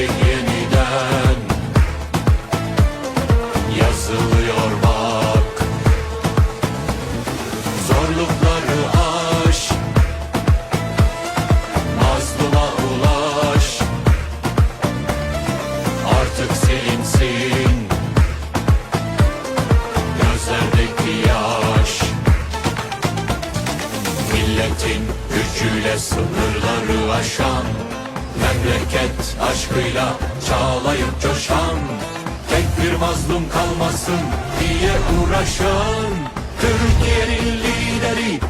yeniden yazılıyor bak. Zorlukları aş Mazluma ulaş. Artık silinsin Gözlerdeki yaş. Milletin gücüyle sınırları aşan Memleket aşkıyla çağlayıp coşan. Tek bir mazlum kalmasın diye uğraşan. Türkiye'nin lideri